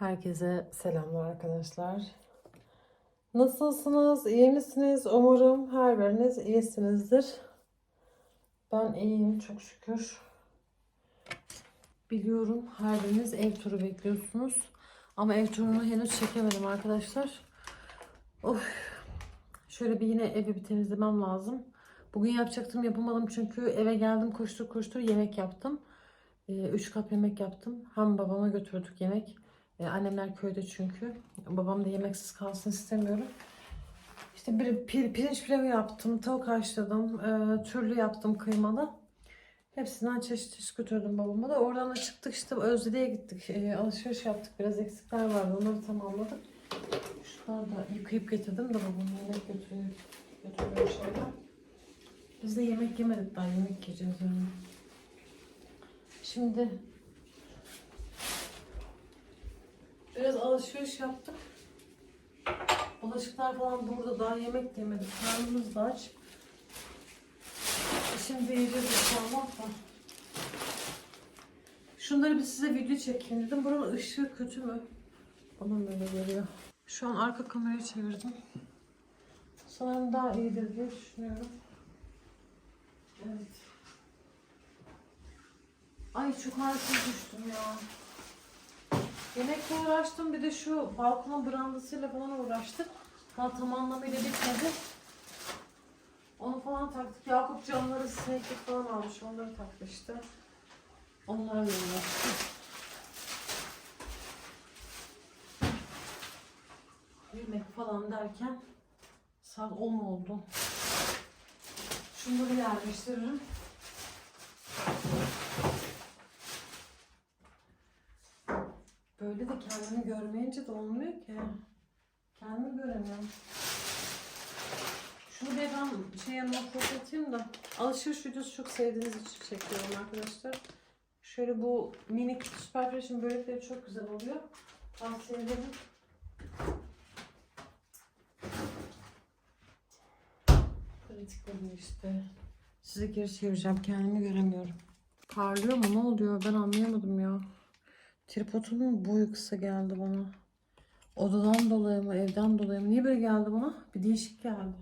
Herkese selamlar arkadaşlar. Nasılsınız? İyi misiniz? Umarım her biriniz iyisinizdir. Ben iyiyim çok şükür. Biliyorum her biriniz ev turu bekliyorsunuz. Ama ev turunu henüz çekemedim arkadaşlar. Of. Şöyle bir yine evi bir temizlemem lazım. Bugün yapacaktım yapamadım çünkü eve geldim koştur koştur yemek yaptım. 3 kap yemek yaptım. Hem babama götürdük yemek. Ee, annemler köyde çünkü. Babam da yemeksiz kalsın istemiyorum. İşte bir pir, pirinç pilavı yaptım, tavuk haşladım, e, türlü yaptım kıymalı. Hepsinden çeşit çeşit götürdüm babama da. Oradan da çıktık işte Özde'ye gittik. E, alışveriş yaptık. Biraz eksikler vardı. Onları tamamladık. Şunları da yıkayıp getirdim de babam yemek götürüyor. Götürüyor şeyler. Biz de yemek yemedik daha yemek yiyeceğiz yani. Şimdi biraz alışveriş yaptık. Bulaşıklar falan burada daha yemek yemedik. Karnımız da aç. Şimdi yiyeceğiz inşallah da. Şunları bir size video çekeyim dedim. Buranın ışığı kötü mü? Bana mı öyle geliyor. Şu an arka kamerayı çevirdim. Sanırım daha iyidir diye düşünüyorum. Evet. Ay çok halsiz düştüm ya. Yemekle uğraştım bir de şu balkonun brandasıyla falan uğraştık. Daha tam anlamıyla bitmedi. Onu falan taktık. Yakup camları sineklik falan almış. Onları takmıştı. Onlarla uğraştık. Yemek falan derken saat 10 oldu. Şunları yerleştiririm. Böyle de kendini görmeyince de olmuyor ki. Kendimi göremiyorum. Şunu bir ben şey yanıma atayım da alışveriş videosu çok sevdiğiniz için çekiyorum arkadaşlar. Şöyle bu minik süper fresh'in börekleri çok güzel oluyor. Tavsiye ederim. Pratiklerim işte. Size geri çevireceğim. Kendimi göremiyorum. Parlıyor mu? Ne oluyor? Ben anlayamadım ya. Tripodumun boyu kısa geldi bana. Odadan dolayı mı, evden dolayı mı? Niye böyle geldi bana? Bir değişik geldi.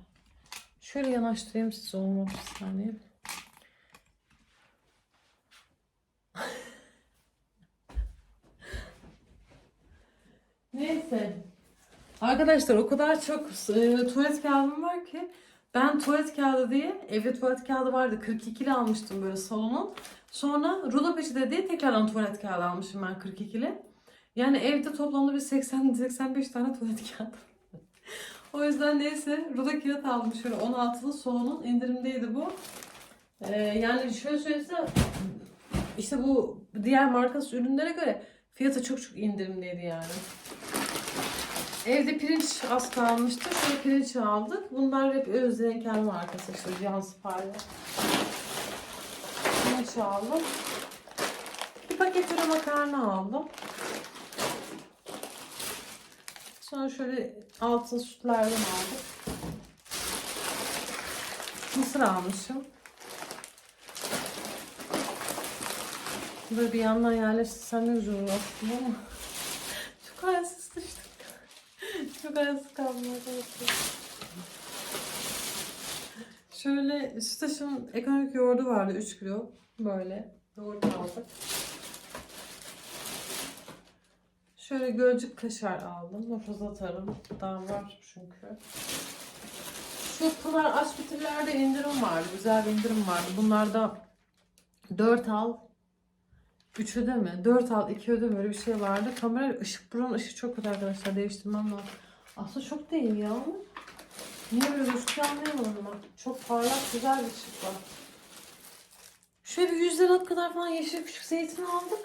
Şöyle yanaştırayım size olmadı bir saniye. Neyse. Arkadaşlar o kadar çok e, tuvalet kağıdım var ki ben tuvalet kağıdı diye evde tuvalet kağıdı vardı 42'li almıştım böyle salonun. Sonra rulo peçete diye tekrardan tuvalet kağıdı almışım ben 42'li. Yani evde toplamda bir 80-85 tane tuvalet kağıdı. o yüzden neyse rulo kağıt aldım şöyle 16'lı salonun indirimdeydi bu. Ee, yani şöyle söylesem işte bu diğer markası ürünlere göre fiyatı çok çok indirimdeydi yani. Evde pirinç az kalmıştı. Şöyle pirinç aldık. Bunlar hep Özden kendi markası işte Cihan Spar'la. Pirinç aldım. Bir paket ürün makarna aldım. Sonra şöyle altın sütlerden aldık. Mısır almışım. Böyle bir yandan yerleştirsem ne güzel olur aslında ama çok halsiz düştüm. Çok halsiz kaldım arkadaşlar. Şöyle Sütaş'ın ekonomik yoğurdu vardı 3 kilo. Böyle yoğurt aldık. Şöyle gölcük kaşar aldım. Nüfuz atarım. Daha var çünkü. Şu Pınar aç indirim vardı. Güzel bir indirim vardı. Bunlarda 4 al 3 ödeme, 4 al 2 ödeme öyle bir şey vardı. Kamera ışık buranın ışığı çok kötü arkadaşlar değiştirmem lazım. Aslında çok değil ya niye böyle gözüküyor anlayamadım ama. Çok parlak güzel bir ışık var. Şöyle bir 100 lira kadar falan yeşil küçük zeytin aldık.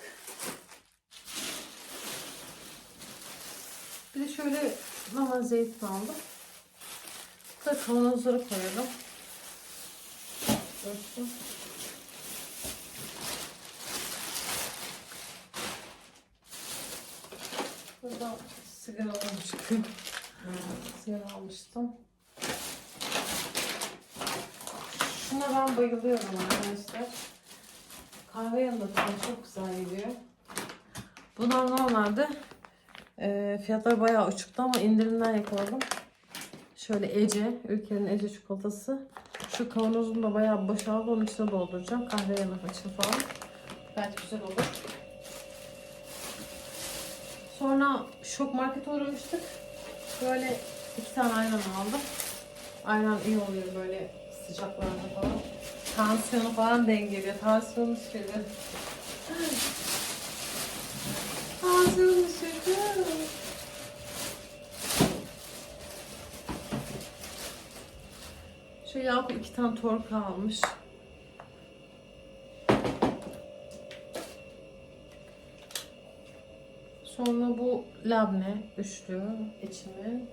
Bir de şöyle normal zeytin aldım. Burada kavanozlara koyalım. Dursun. Burada sigara almıştım. Sigara almıştım. Ben bayılıyorum arkadaşlar. Kahve yanında çok güzel geliyor. Bunlar normalde Ee, fiyatlar bayağı uçuktu ama indirimden yakaladım. Şöyle Ece, ülkenin Ece çikolatası. Şu kavanozum da bayağı boşaldı. Onun içine dolduracağım. Kahve yemek için falan. Gayet güzel olur. Sonra şok markete uğramıştık. Böyle iki tane ayran aldım. Ayran iyi oluyor böyle sıcaklarda falan. Tansiyonu falan dengeliyor. Tansiyonu düşürüyor. Tansiyonu düşürdü. Şu Yakup iki tane torka almış. Sonra bu labne üçlü içimi.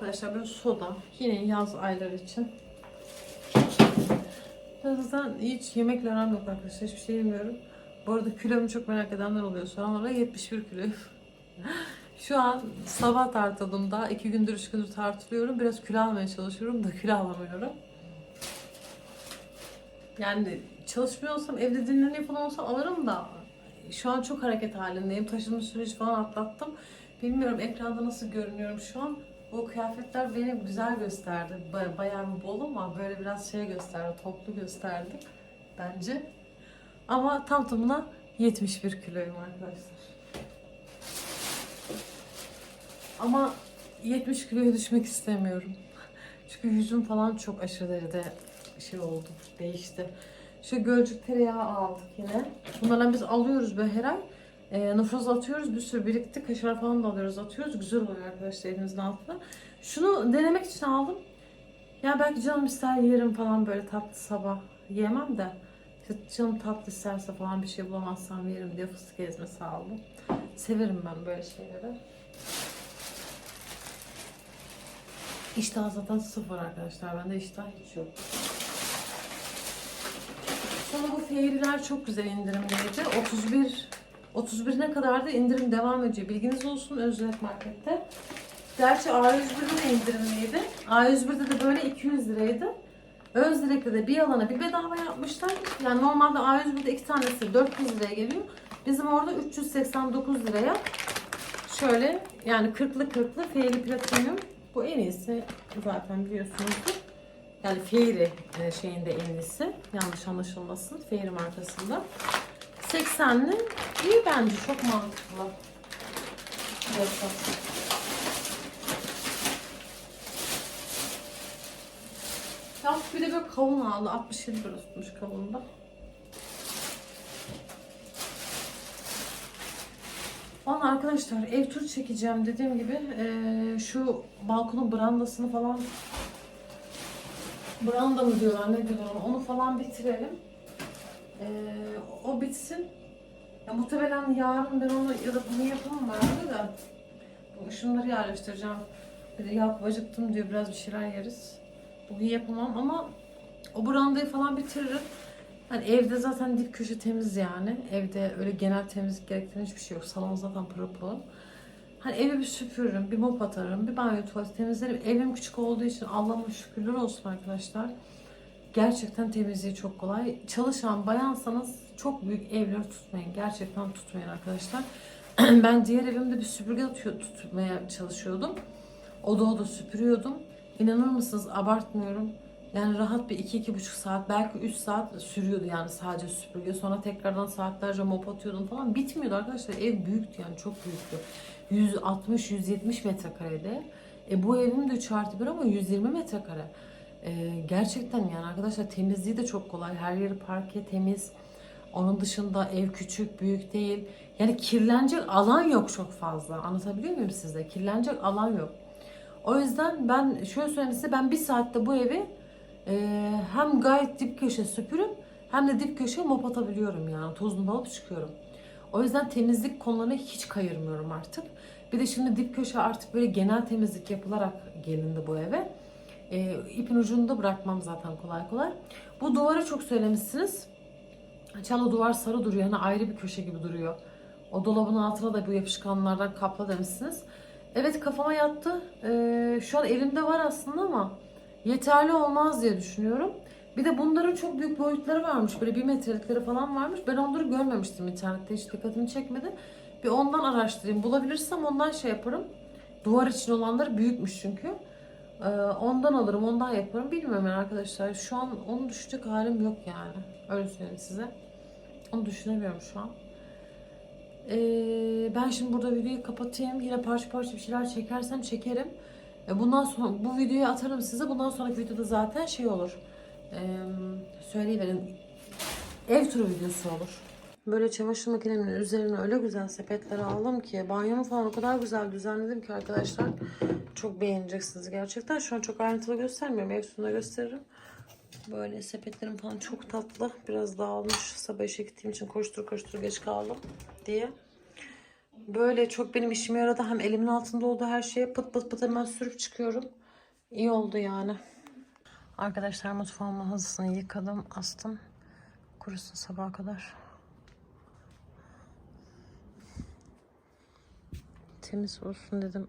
Arkadaşlar böyle soda. Yine yaz ayları için. Zaten hiç yemekle aram yok arkadaşlar. Hiçbir şey yemiyorum. Bu arada kilomu çok merak edenler oluyor. Soranlara 71 kilo. Şu an sabah tartıldım iki gündür üç gündür tartılıyorum. Biraz kilo almaya çalışıyorum da kilo alamıyorum. Yani çalışmıyor olsam evde dinleniyor falan olsam alırım da şu an çok hareket halindeyim. Taşınma süreci falan atlattım. Bilmiyorum ekranda nasıl görünüyorum şu an. Bu kıyafetler beni güzel gösterdi. Ba- Bayağı bir bol ama böyle biraz şey gösterdi, toplu gösterdi bence. Ama tam tamına 71 kiloyum arkadaşlar. Ama 70 kiloya düşmek istemiyorum. Çünkü yüzüm falan çok aşırı derecede şey oldu, değişti. Şu gölcük tereyağı aldık yine. Bunlardan biz alıyoruz böyle her ay. E, nüfuz atıyoruz, bir sürü birikti. Kaşar falan da alıyoruz, atıyoruz. Güzel oluyor arkadaşlar elimizin altında. Şunu denemek için aldım. Ya belki canım ister yerim falan böyle tatlı sabah. Yiyemem de. Canım tatlı isterse falan bir şey bulamazsam yerim diye fıstık ezmesi aldım. Severim ben böyle şeyleri. İştah zaten sıfır arkadaşlar. Bende iştah hiç yok. Sonra bu feyriler çok güzel indirimdeydi. 31 31 ne kadar da indirim devam ediyor. Bilginiz olsun Özgürlük Market'te. Gerçi A101'de de indirimliydi. A101'de de böyle 200 liraydı. Özdirek'te de bir alana bir bedava yapmışlar. Yani normalde A101'de iki tanesi 400 liraya geliyor. Bizim orada 389 liraya şöyle yani 40'lı 40'lı Fairy Platinum. Bu en iyisi zaten biliyorsunuzdur. Yani Fairy e, şeyinde en iyisi. Yanlış anlaşılmasın. Fairy markasında. 80'li iyi bence. Çok mantıklı. Evet. Ya bir de böyle kavun aldı. 67 lira tutmuş kavunda. Valla arkadaşlar ev tur çekeceğim dediğim gibi eee, şu balkonun brandasını falan branda mı diyorlar ne diyorlar onu falan bitirelim. Eee, o bitsin. Ya muhtemelen yarın ben onu ya da bunu yapamam herhalde de. Bu şunları yerleştireceğim. Bir de Yakup acıktım diyor biraz bir şeyler yeriz. Bugün yapamam ama o brandayı falan bitiririm. Hani evde zaten dip köşe temiz yani. Evde öyle genel temizlik gerektiren hiçbir şey yok. Salon zaten pırıl pırıl. Hani evi bir süpürürüm, bir mop atarım, bir banyo tuvalet temizlerim. Evim küçük olduğu için Allah'ıma şükürler olsun arkadaşlar. Gerçekten temizliği çok kolay. Çalışan bayansanız çok büyük evleri tutmayın. Gerçekten tutmayın arkadaşlar. ben diğer evimde bir süpürge atıyor, tutmaya çalışıyordum. Oda oda süpürüyordum. İnanır mısınız abartmıyorum. Yani rahat bir 2-2,5 saat belki 3 saat sürüyordu yani sadece süpürge. Sonra tekrardan saatlerce mop atıyordum falan. Bitmiyordu arkadaşlar. Ev büyüktü yani çok büyüktü. 160-170 metrekarede. E bu evim de 3 artı 1 ama 120 metrekare. E, gerçekten yani arkadaşlar temizliği de çok kolay. Her yeri parke temiz. Onun dışında ev küçük, büyük değil. Yani kirlenecek alan yok çok fazla. Anlatabiliyor muyum size? Kirlenecek alan yok. O yüzden ben şöyle söyleyeyim size ben bir saatte bu evi e, hem gayet dip köşe süpürüp hem de dip köşe mop atabiliyorum yani tozunu alıp çıkıyorum. O yüzden temizlik konularına hiç kayırmıyorum artık. Bir de şimdi dip köşe artık böyle genel temizlik yapılarak gelindi bu eve. E, ipin ucunu da bırakmam zaten kolay kolay. Bu duvarı çok söylemişsiniz. Çalo duvar sarı duruyor. Hani ayrı bir köşe gibi duruyor. O dolabın altına da bu yapışkanlardan kapla demişsiniz. Evet kafama yattı. Ee, şu an elimde var aslında ama yeterli olmaz diye düşünüyorum. Bir de bunların çok büyük boyutları varmış. Böyle bir metrelikleri falan varmış. Ben onları görmemiştim internette. Hiç dikkatimi çekmedi. Bir ondan araştırayım. Bulabilirsem ondan şey yaparım. Duvar için olanları büyükmüş çünkü. Ee, ondan alırım, ondan yaparım. Bilmiyorum yani arkadaşlar. Şu an onu düşünecek halim yok yani. Öyle söyleyeyim size. Onu düşünemiyorum şu an. Ee, ben şimdi burada videoyu kapatayım. Yine parça parça bir şeyler çekersem çekerim. Ee, bundan sonra bu videoyu atarım size. Bundan sonraki videoda zaten şey olur. Ee, söyleyiverin. Ev turu videosu olur. Böyle çamaşır makinemin üzerine öyle güzel sepetler aldım ki banyomu falan o kadar güzel düzenledim ki arkadaşlar. Çok beğeneceksiniz gerçekten. Şu an çok ayrıntılı göstermiyorum. Ev turunda gösteririm. Böyle sepetlerim falan çok tatlı. Biraz dağılmış. Sabah işe gittiğim için koştur koştur geç kaldım diye. Böyle çok benim işime yaradı. Hem elimin altında oldu her şeye. Pıt pıt pıt hemen sürüp çıkıyorum. İyi oldu yani. Arkadaşlar mutfağımın hazısını yıkadım, astım. Kurusun sabaha kadar. Temiz olsun dedim.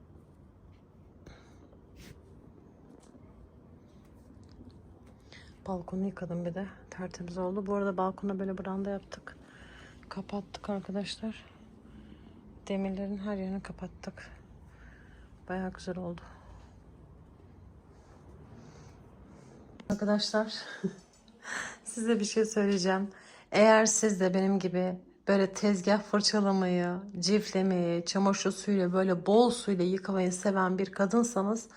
Balkonu yıkadım bir de. Tertemiz oldu. Bu arada balkona böyle branda yaptık. Kapattık arkadaşlar. Demirlerin her yerini kapattık. Bayağı güzel oldu. Arkadaşlar size bir şey söyleyeceğim. Eğer siz de benim gibi böyle tezgah fırçalamayı, ciflemeyi, çamaşır suyuyla böyle bol suyla yıkamayı seven bir kadınsanız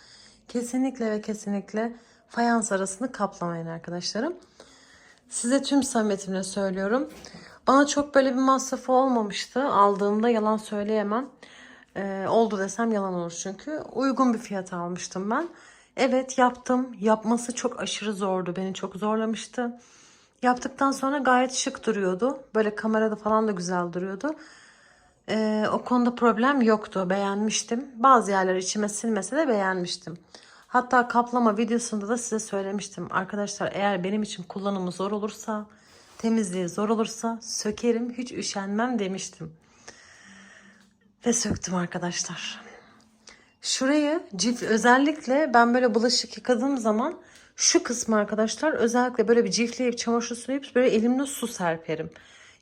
kesinlikle ve kesinlikle fayans arasını kaplamayın arkadaşlarım. Size tüm samimiyetimle söylüyorum. Bana çok böyle bir masrafı olmamıştı. Aldığımda yalan söyleyemem. Ee, oldu desem yalan olur çünkü. Uygun bir fiyat almıştım ben. Evet yaptım. Yapması çok aşırı zordu. Beni çok zorlamıştı. Yaptıktan sonra gayet şık duruyordu. Böyle kamerada falan da güzel duruyordu. Ee, o konuda problem yoktu. Beğenmiştim. Bazı yerler içime silmese de beğenmiştim. Hatta kaplama videosunda da size söylemiştim. Arkadaşlar eğer benim için kullanımı zor olursa, temizliği zor olursa sökerim, hiç üşenmem demiştim. Ve söktüm arkadaşlar. Şurayı cif özellikle ben böyle bulaşık yıkadığım zaman şu kısmı arkadaşlar özellikle böyle bir cifleyip çamaşır sulayıp böyle elimle su serperim.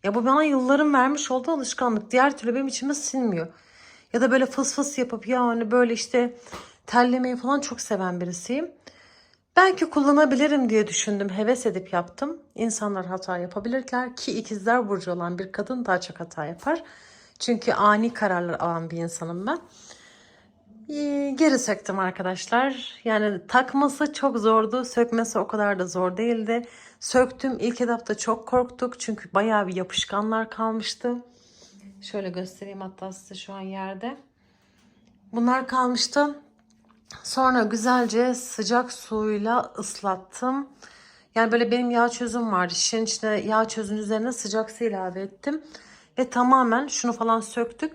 Ya bu bana yılların vermiş olduğu alışkanlık. Diğer türlü benim içime sinmiyor. Ya da böyle fıs fıs yapıp yani böyle işte terlemeyi falan çok seven birisiyim. Belki kullanabilirim diye düşündüm. Heves edip yaptım. İnsanlar hata yapabilirler ki ikizler burcu olan bir kadın daha çok hata yapar. Çünkü ani kararlar alan bir insanım ben. Ee, Geri söktüm arkadaşlar. Yani takması çok zordu. Sökmesi o kadar da zor değildi. Söktüm. İlk etapta çok korktuk. Çünkü bayağı bir yapışkanlar kalmıştı. Şöyle göstereyim hatta size şu an yerde. Bunlar kalmıştı. Sonra güzelce sıcak suyla ıslattım. Yani böyle benim yağ çözüm vardı. Şişenin içine yağ çözün üzerine sıcak su ilave ettim. Ve tamamen şunu falan söktük.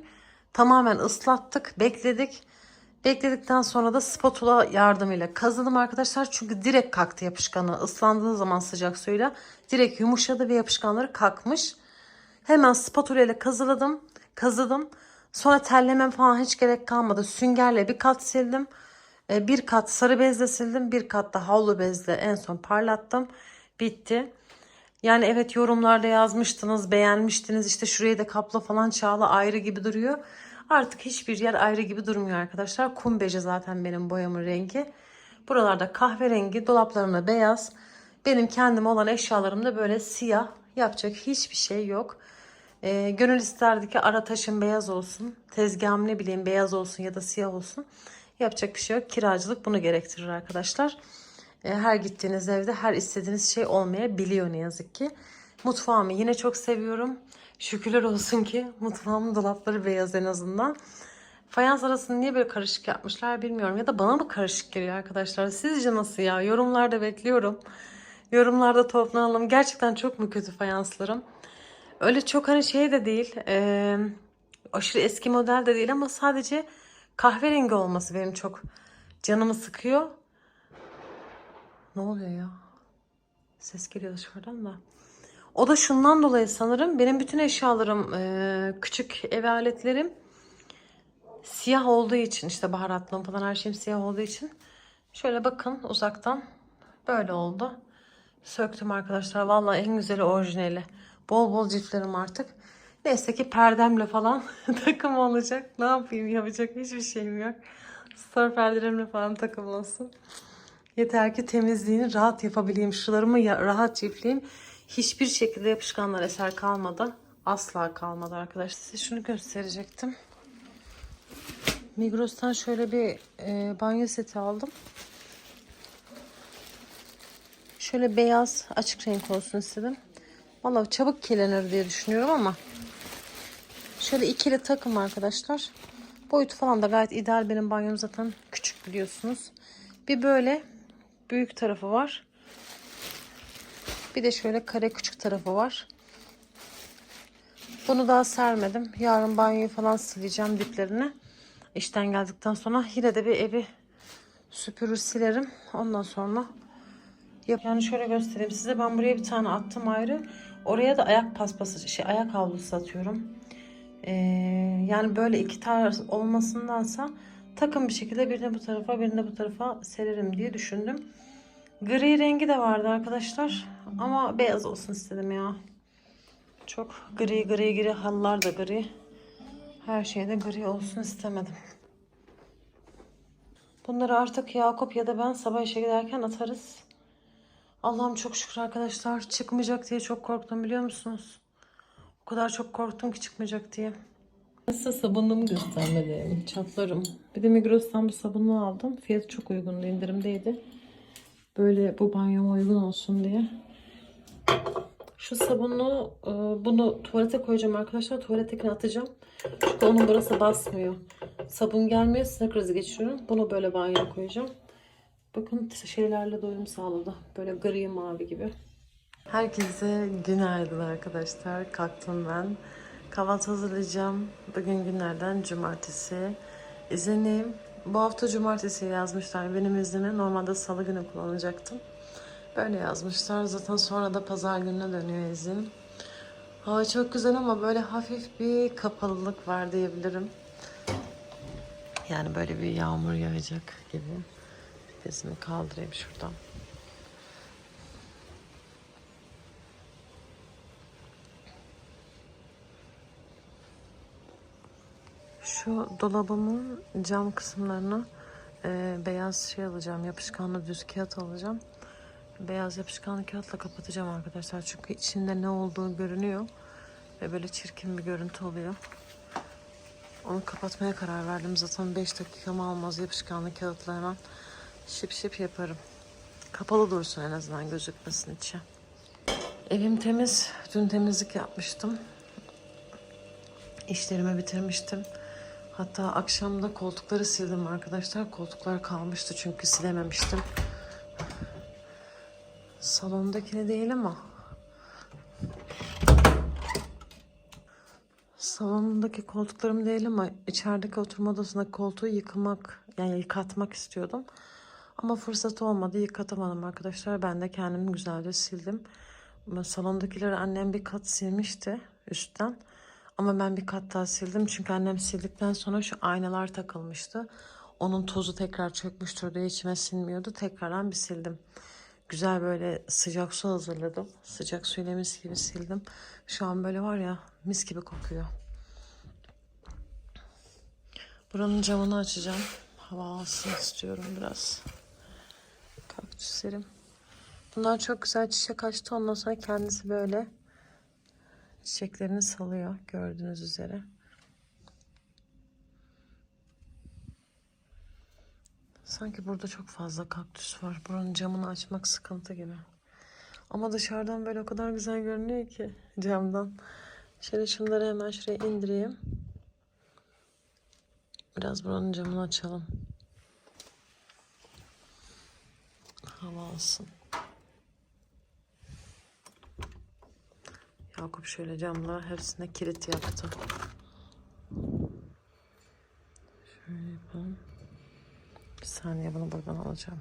Tamamen ıslattık, bekledik. Bekledikten sonra da spatula yardımıyla kazıdım arkadaşlar. Çünkü direkt kalktı yapışkanı. Islandığı zaman sıcak suyla direkt yumuşadı ve yapışkanları kalkmış. Hemen spatula ile kazıladım. Kazıdım. Sonra terlemem falan hiç gerek kalmadı. Süngerle bir kat sildim. Ee, Bir kat sarı bezle sildim. Bir kat da havlu bezle en son parlattım. Bitti. Yani evet yorumlarda yazmıştınız, beğenmiştiniz. İşte şurayı da kapla falan çağla ayrı gibi duruyor. Artık hiçbir yer ayrı gibi durmuyor arkadaşlar. Kum beji zaten benim boyamın rengi. Buralarda kahverengi, dolaplarımda beyaz. Benim kendime olan eşyalarımda böyle siyah. Yapacak hiçbir şey yok. Ee, gönül isterdi ki ara taşım beyaz olsun. Tezgahım ne bileyim beyaz olsun ya da siyah olsun. Yapacak bir şey yok. Kiracılık bunu gerektirir arkadaşlar. Ee, her gittiğiniz evde her istediğiniz şey olmayabiliyor ne yazık ki. Mutfağımı yine çok seviyorum. Şükürler olsun ki mutfağımın dolapları beyaz en azından. Fayans arasını niye böyle karışık yapmışlar bilmiyorum. Ya da bana mı karışık geliyor arkadaşlar? Sizce nasıl ya? Yorumlarda bekliyorum. Yorumlarda toplanalım. Gerçekten çok mu kötü fayanslarım? Öyle çok hani şey de değil. eee, aşırı eski model de değil ama sadece kahverengi olması benim çok canımı sıkıyor. Ne oluyor ya? Ses geliyor dışarıdan da. O da şundan dolayı sanırım benim bütün eşyalarım, eee, küçük ev aletlerim siyah olduğu için işte baharatlığım falan her şeyim siyah olduğu için şöyle bakın uzaktan böyle oldu. söktüm arkadaşlar. Vallahi en güzeli orijinali. Bol bol ciltlerim artık. Neyse ki perdemle falan takım olacak. Ne yapayım yapacak hiçbir şeyim yok. Star perdelerimle falan takım olsun. Yeter ki temizliğini rahat yapabileyim. Şularımı rahat cipleyeyim. Hiçbir şekilde yapışkanlar eser kalmadı. Asla kalmadı arkadaşlar. Size şunu gösterecektim. Migros'tan şöyle bir e, banyo seti aldım. Şöyle beyaz açık renk olsun istedim. Vallahi çabuk kirlenir diye düşünüyorum ama şöyle ikili takım arkadaşlar. Boyutu falan da gayet ideal. Benim banyom zaten küçük biliyorsunuz. Bir böyle büyük tarafı var. Bir de şöyle kare küçük tarafı var. Bunu daha sermedim. Yarın banyoyu falan sileceğim diplerini. İşten geldikten sonra yine de bir evi süpürür silerim. Ondan sonra. Yani şöyle göstereyim size. Ben buraya bir tane attım ayrı. Oraya da ayak paspası, şey ayak havlusu atıyorum. Ee, yani böyle iki tarz olmasındansa takım bir şekilde birini bu tarafa birini bu tarafa sererim diye düşündüm. Gri rengi de vardı arkadaşlar. Ama beyaz olsun istedim ya. Çok gri gri gri halılar da gri. Her şeyde gri olsun istemedim. Bunları artık Yakup ya da ben sabah işe giderken atarız. Allah'ım çok şükür arkadaşlar. Çıkmayacak diye çok korktum biliyor musunuz? O kadar çok korktum ki çıkmayacak diye. Nasıl sabunluğumu göstermedim. Çatlarım. Bir de Migros'tan bu sabunluğu aldım. Fiyatı çok uygundu. indirimdeydi. Böyle bu banyoma uygun olsun diye. Şu sabunlu e, bunu tuvalete koyacağım arkadaşlar. Tuvaletekine atacağım. Çünkü onun burası basmıyor. Sabun gelmiyor. Sinir krizi geçiriyorum. Bunu böyle banyoya koyacağım. Bakın şeylerle doyum sağladı. Böyle gri mavi gibi. Herkese günaydın arkadaşlar. Kalktım ben. Kahvaltı hazırlayacağım. Bugün günlerden cumartesi. İzinliyim. Bu hafta cumartesi yazmışlar benim iznimi. Normalde salı günü kullanacaktım. Böyle yazmışlar. Zaten sonra da pazar gününe dönüyor izin. Hava çok güzel ama böyle hafif bir kapalılık var diyebilirim. Yani böyle bir yağmur yağacak gibi. Bezimi kaldırayım şuradan. Şu dolabımın cam kısımlarına e, beyaz şey alacağım. Yapışkanlı düz kağıt alacağım. Beyaz yapışkanlı kağıtla kapatacağım arkadaşlar. Çünkü içinde ne olduğu görünüyor. Ve böyle çirkin bir görüntü oluyor. Onu kapatmaya karar verdim. Zaten 5 dakikamı almaz yapışkanlı kağıtla hemen şıp şıp yaparım. Kapalı dursun en azından gözükmesin içi. Evim temiz. Dün temizlik yapmıştım. İşlerimi bitirmiştim. Hatta akşam da koltukları sildim arkadaşlar. Koltuklar kalmıştı çünkü silememiştim. Salondakini değil ama salondaki koltuklarım değil ama içerideki oturma odasındaki koltuğu yıkamak yani yıkatmak istiyordum. Ama fırsat olmadı yıkatamadım arkadaşlar. Ben de kendim güzelce sildim. Salondakileri annem bir kat silmişti üstten. Ama ben bir kat daha sildim. Çünkü annem sildikten sonra şu aynalar takılmıştı. Onun tozu tekrar çökmüştür diye içime sinmiyordu. Tekrardan bir sildim. Güzel böyle sıcak su hazırladım. Sıcak suyla mis gibi sildim. Şu an böyle var ya mis gibi kokuyor. Buranın camını açacağım. Hava alsın istiyorum biraz. Kaktüslerim. Bunlar çok güzel çiçek açtı. Ondan sonra kendisi böyle çiçeklerini salıyor gördüğünüz üzere. Sanki burada çok fazla kaktüs var. Buranın camını açmak sıkıntı gibi. Ama dışarıdan böyle o kadar güzel görünüyor ki camdan. Şöyle şunları hemen şuraya indireyim. Biraz buranın camını açalım. Hava alsın. Yakup şöyle camlar hepsine kilit yaptı. Şöyle yapalım. Bir saniye bunu buradan alacağım.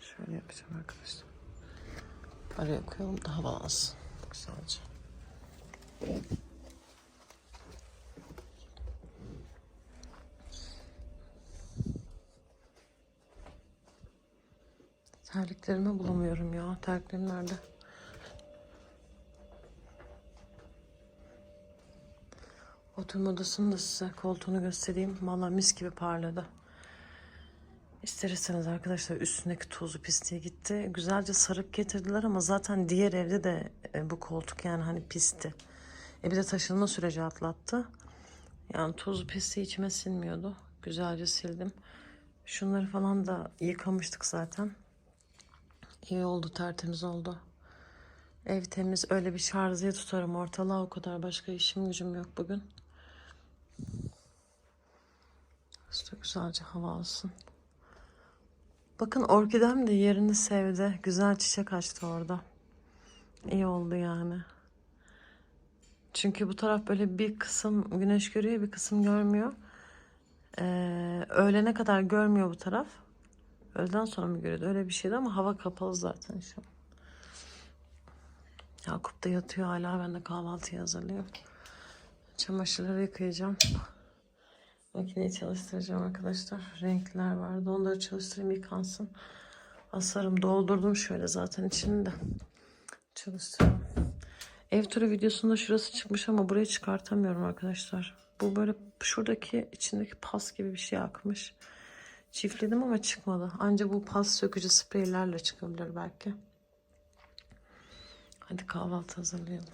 Şöyle yapacağım arkadaşlar. Araya koyalım da hava alsın. Güzelce. Terliklerimi bulamıyorum ya. Terliklerim nerede? Oturma odasını da size koltuğunu göstereyim. Valla mis gibi parladı. İsterseniz arkadaşlar üstündeki tozu pisliğe gitti. Güzelce sarıp getirdiler ama zaten diğer evde de e, bu koltuk yani hani pisti. E bir de taşınma süreci atlattı. Yani tozu pisliği içime sinmiyordu. Güzelce sildim. Şunları falan da yıkamıştık zaten. İyi oldu tertemiz oldu. Ev temiz öyle bir şarjıya tutarım ortalığa o kadar başka işim gücüm yok bugün. İşte güzelce hava alsın. Bakın orkidem de yerini sevdi. Güzel çiçek açtı orada. İyi oldu yani. Çünkü bu taraf böyle bir kısım güneş görüyor bir kısım görmüyor. Ee, öğlene kadar görmüyor bu taraf. Öğleden sonra mı görüyordu? Öyle bir şeydi ama hava kapalı zaten şu an. Yakup da yatıyor hala. Ben de kahvaltıyı hazırlıyorum. Çamaşırları yıkayacağım. Makineyi çalıştıracağım arkadaşlar. Renkler vardı. Onları çalıştırayım yıkansın. Asarım. Doldurdum şöyle zaten içini de. Çalıştırıyorum. Ev turu videosunda şurası çıkmış ama burayı çıkartamıyorum arkadaşlar. Bu böyle şuradaki içindeki pas gibi bir şey akmış. Çiftledim ama çıkmadı. Ancak bu pas sökücü spreylerle çıkabilir belki. Hadi kahvaltı hazırlayalım.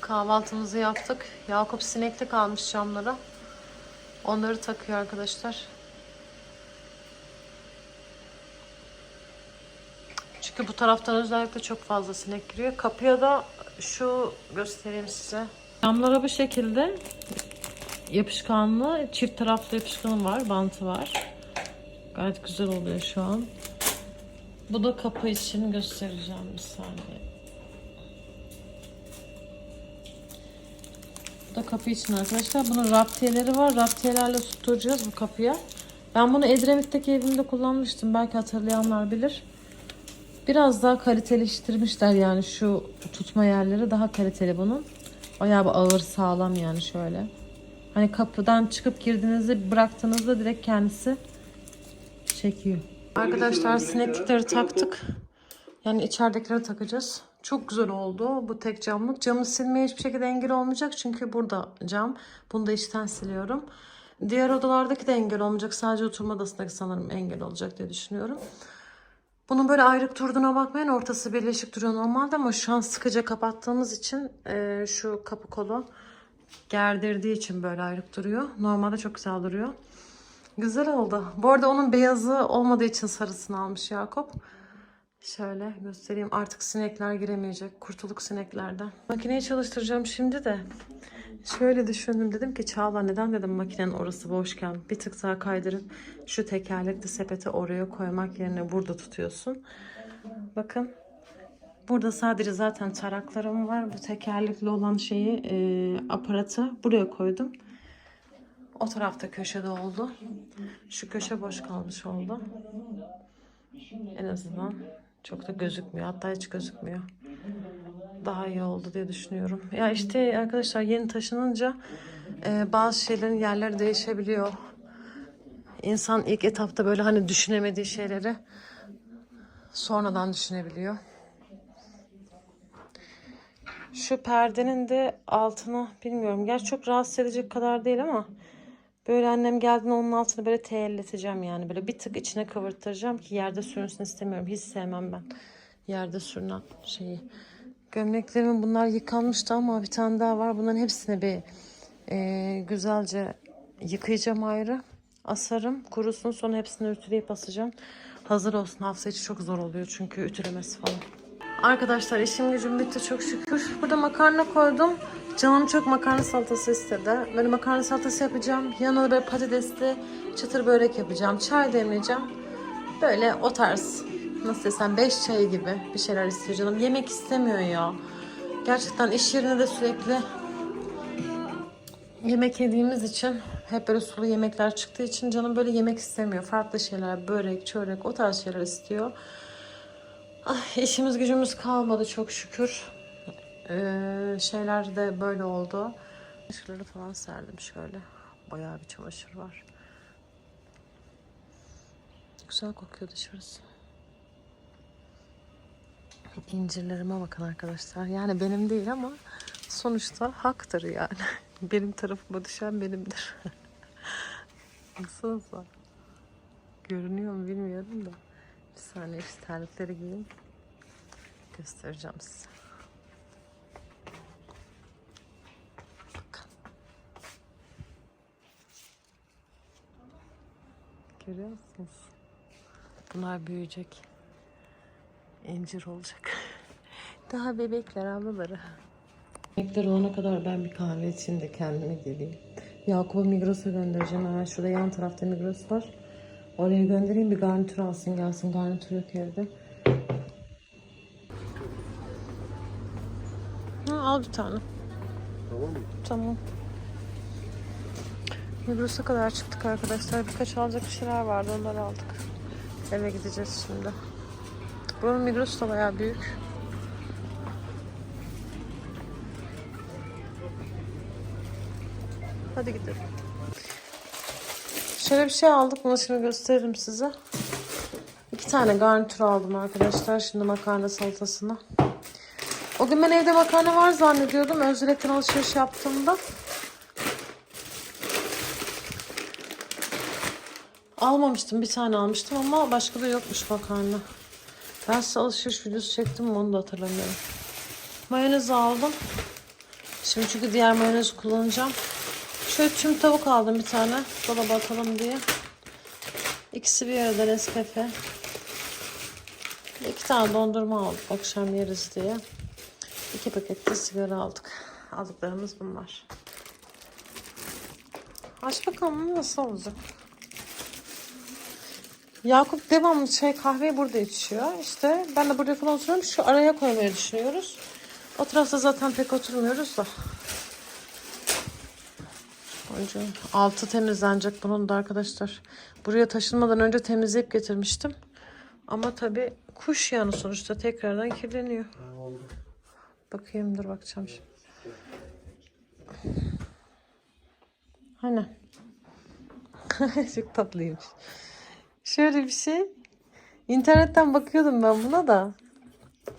Kahvaltımızı yaptık. Yakup sinekli kalmış camlara. Onları takıyor arkadaşlar. Çünkü bu taraftan özellikle çok fazla sinek giriyor. Kapıya da şu göstereyim size. Camlara bu şekilde yapışkanlı, çift taraflı yapışkanı var, bantı var. Gayet güzel oluyor şu an. Bu da kapı için göstereceğim bir saniye. Bu da kapı için arkadaşlar. Bunun raptiyeleri var. Raptiyelerle tutturacağız bu kapıya. Ben bunu Edremit'teki evimde kullanmıştım. Belki hatırlayanlar bilir. Biraz daha kaliteleştirmişler yani şu tutma yerleri daha kaliteli bunun. Bayağı bir ağır sağlam yani şöyle. Hani kapıdan çıkıp girdiğinizde bıraktığınızda direkt kendisi çekiyor. Arkadaşlar sineklikleri taktık. Yani içeridekileri takacağız. Çok güzel oldu bu tek camlık. Camı silmeye hiçbir şekilde engel olmayacak. Çünkü burada cam. Bunu da içten siliyorum. Diğer odalardaki de engel olmayacak. Sadece oturma odasındaki sanırım engel olacak diye düşünüyorum. Bunun böyle ayrık durduğuna bakmayın. Ortası birleşik duruyor normalde ama şu an sıkıca kapattığımız için e, şu kapı kolu gerdirdiği için böyle ayrık duruyor. Normalde çok güzel duruyor. Güzel oldu. Bu arada onun beyazı olmadığı için sarısını almış Yakup. Şöyle göstereyim. Artık sinekler giremeyecek. Kurtulduk sineklerden. Makineyi çalıştıracağım şimdi de. Şöyle düşündüm. Dedim ki Çağla neden dedim makinenin orası boşken bir tık daha kaydırıp şu tekerlekli sepeti oraya koymak yerine burada tutuyorsun. Bakın. Burada sadece zaten taraklarım var. Bu tekerlekli olan şeyi e, aparatı buraya koydum. O tarafta köşede oldu. Şu köşe boş kalmış oldu. En azından çok da gözükmüyor. Hatta hiç gözükmüyor. Daha iyi oldu diye düşünüyorum. Ya işte arkadaşlar yeni taşınınca e, bazı şeylerin yerleri değişebiliyor. İnsan ilk etapta böyle hani düşünemediği şeyleri sonradan düşünebiliyor. Şu perdenin de altını bilmiyorum. Gerçi çok rahatsız edecek kadar değil ama böyle annem geldiğinde onun altını böyle teyelleteceğim yani. Böyle bir tık içine kıvırtacağım ki yerde sürünsün istemiyorum. Hiç sevmem ben yerde sürünen şeyi. Gömleklerimin bunlar yıkanmıştı ama bir tane daha var. Bunların hepsini bir e, güzelce yıkayacağım ayrı. Asarım. Kurusun sonra hepsini ütüleyip asacağım. Hazır olsun. Hafta içi çok zor oluyor çünkü ütülemesi falan. Arkadaşlar işim gücüm bitti çok şükür. Burada makarna koydum. Canım çok makarna salatası istedi. Böyle makarna salatası yapacağım. Yanına da böyle patatesli çıtır börek yapacağım. Çay demleyeceğim. Böyle o tarz nasıl desem beş çayı gibi bir şeyler istiyor canım. Yemek istemiyor ya. Gerçekten iş yerine de sürekli yemek yediğimiz için hep böyle sulu yemekler çıktığı için canım böyle yemek istemiyor. Farklı şeyler, börek, çörek o tarz şeyler istiyor. Ah, işimiz gücümüz kalmadı çok şükür. Ee, şeyler de böyle oldu. Çamaşırları falan serdim şöyle. Bayağı bir çamaşır var. Güzel kokuyor dışarısı. İncirlerime bakın arkadaşlar. Yani benim değil ama sonuçta haktır yani. Benim tarafıma düşen benimdir. Baksanıza. Görünüyor mu bilmiyorum da. Bir saniye şu terlikleri giyeyim. Göstereceğim size. Bakın. Görüyor musunuz? Bunlar büyüyecek. İncir olacak. Daha bebekler ablaları. Bebekler olana kadar ben bir kahve için de kendime geleyim. Yakup'u Migros'a göndereceğim. Hemen şurada yan tarafta Migros var. Oraya göndereyim bir garnitür alsın gelsin. Garnitür yok evde. Ha, al bir tane. Tamam mı? Tamam. Migros'a kadar çıktık arkadaşlar. Birkaç alacak bir şeyler vardı. Onları aldık. Eve gideceğiz şimdi. Buranın Migros da bayağı büyük. Hadi gidelim. Şöyle bir şey aldık. Bunu şimdi gösteririm size. İki tane garnitür aldım arkadaşlar. Şimdi makarna salatasına. O gün ben evde makarna var zannediyordum. Özgürlükten alışveriş yaptığımda. Almamıştım. Bir tane almıştım ama başka da yokmuş makarna. Ben size alışveriş videosu çektim mi onu da hatırlamıyorum. Mayonez aldım. Şimdi çünkü diğer mayonezi kullanacağım. Şöyle tüm tavuk aldım bir tane. Dolaba atalım diye. İkisi bir arada Nescafe. İki tane dondurma aldık akşam yeriz diye. İki paket de sigara aldık. Aldıklarımız bunlar. Aç bakalım nasıl olacak. Yakup devamlı çay kahveyi burada içiyor. İşte ben de burada falan oturuyorum. Şu araya koymayı düşünüyoruz. O tarafta zaten pek oturmuyoruz da. Önce altı temizlenecek bunun da arkadaşlar. Buraya taşınmadan önce temizleyip getirmiştim. Ama tabii kuş yanı sonuçta tekrardan kirleniyor. Bakayım dur bakacağım şimdi. Hani? Çok tatlıymış. Şöyle bir şey. İnternetten bakıyordum ben buna da.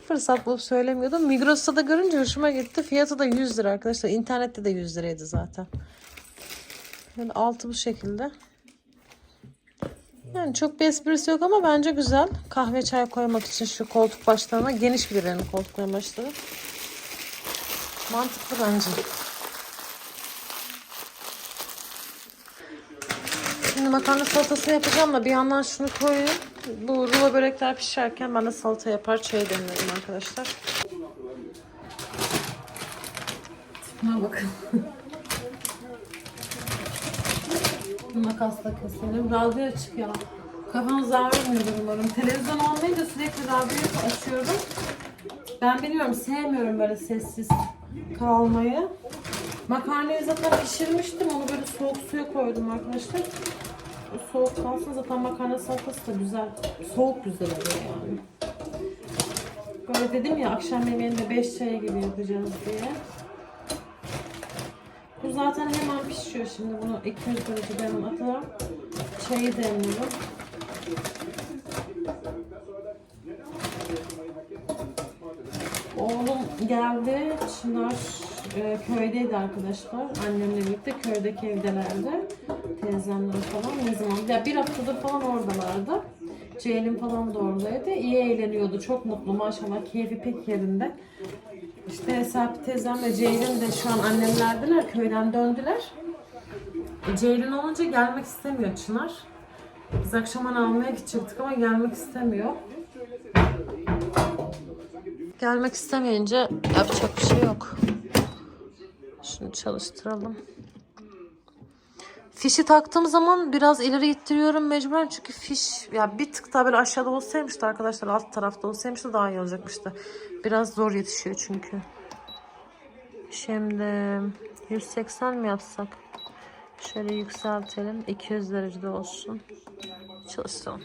Fırsat bulup söylemiyordum. Migros'ta da görünce hoşuma gitti. Fiyatı da 100 lira arkadaşlar. İnternette de 100 liraydı zaten. Yani altı bu şekilde. Yani çok bir esprisi yok ama bence güzel. Kahve çay koymak için şu koltuk başlarına geniş bir yerin koltukların başları. Mantıklı bence. Şimdi makarna salatası yapacağım da bir yandan şunu koyayım. Bu rulo börekler pişerken ben de salata yapar çay demlerim arkadaşlar. Tipime bakın. Makasla keselim. Radyo açık ya. Kafanız ağrımıyordur umarım. Televizyon olmayınca sürekli radyoyu açıyorum. Ben bilmiyorum sevmiyorum böyle sessiz kalmayı. Makarnayı zaten pişirmiştim. Onu böyle soğuk suya koydum arkadaşlar. Soğuk kalsın zaten makarna salatası da güzel. Soğuk güzel oluyor yani. Böyle dedim ya akşam yemeğinde 5 çaya gibi yapacağız diye. Bu zaten hemen pişiyor şimdi. Bunu 200 derecede hemen atalım. Çayı demliyorum. Oğlum geldi. Çınar e, köydeydi arkadaşlar. Annemle birlikte köydeki evdelerdi. Teyzemler falan. Ne zaman? Ya bir haftadır falan oradalardı. Ceylin falan da oradaydı. İyi eğleniyordu. Çok mutlu maşallah. Keyfi pek yerinde. İşte Serpil teyzemle Ceylin de şu an annemlerdiler. Köyden döndüler. E, Ceylin olunca gelmek istemiyor Çınar. Biz akşaman almaya gidecektik ama gelmek istemiyor. Gelmek istemeyince yapacak bir şey yok. Şunu çalıştıralım. Fişi taktığım zaman biraz ileri ittiriyorum mecburen çünkü fiş ya bir tık daha böyle aşağıda olsaymış da arkadaşlar alt tarafta olsaymış da daha iyi olacakmıştı. Biraz zor yetişiyor çünkü. Şimdi 180 mi yapsak? Şöyle yükseltelim. 200 derecede olsun. Çalıştıralım.